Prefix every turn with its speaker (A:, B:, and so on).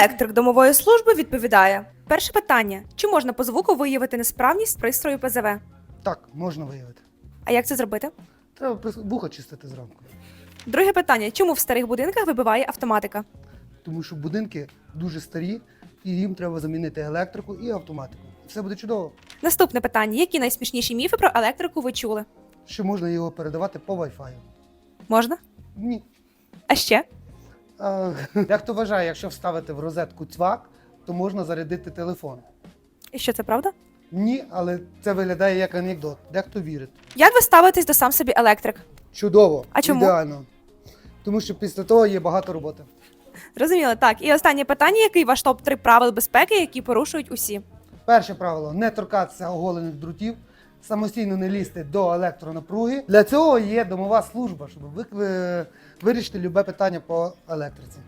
A: Електрик домової служби відповідає: перше питання: чи можна по звуку виявити несправність пристрою ПЗВ?
B: Так, можна виявити.
A: А як це зробити?
B: Треба прис- вуха чистити зранку.
A: Друге питання: чому в старих будинках вибиває автоматика?
B: Тому що будинки дуже старі, і їм треба замінити електрику і автоматику. Все буде чудово.
A: Наступне питання: які найсмішніші міфи про електрику ви чули?
B: Що можна його передавати по Wi-Fi?
A: Можна?
B: Ні.
A: А ще?
B: Дехто вважає, якщо вставити в розетку цвак, то можна зарядити телефон.
A: І що це правда?
B: Ні, але це виглядає як анекдот. Дехто вірить.
A: Як ви ставитесь до сам собі електрик?
B: Чудово,
A: А чому?
B: ідеально. Тому що після того є багато роботи.
A: Зрозуміло, так. І останнє питання: який ваш топ 3 правил безпеки, які порушують усі?
B: Перше правило не торкатися оголених друтів, самостійно не лізти до електронапруги. Для цього є домова служба, щоб ви- вирішити любе питання по електриці.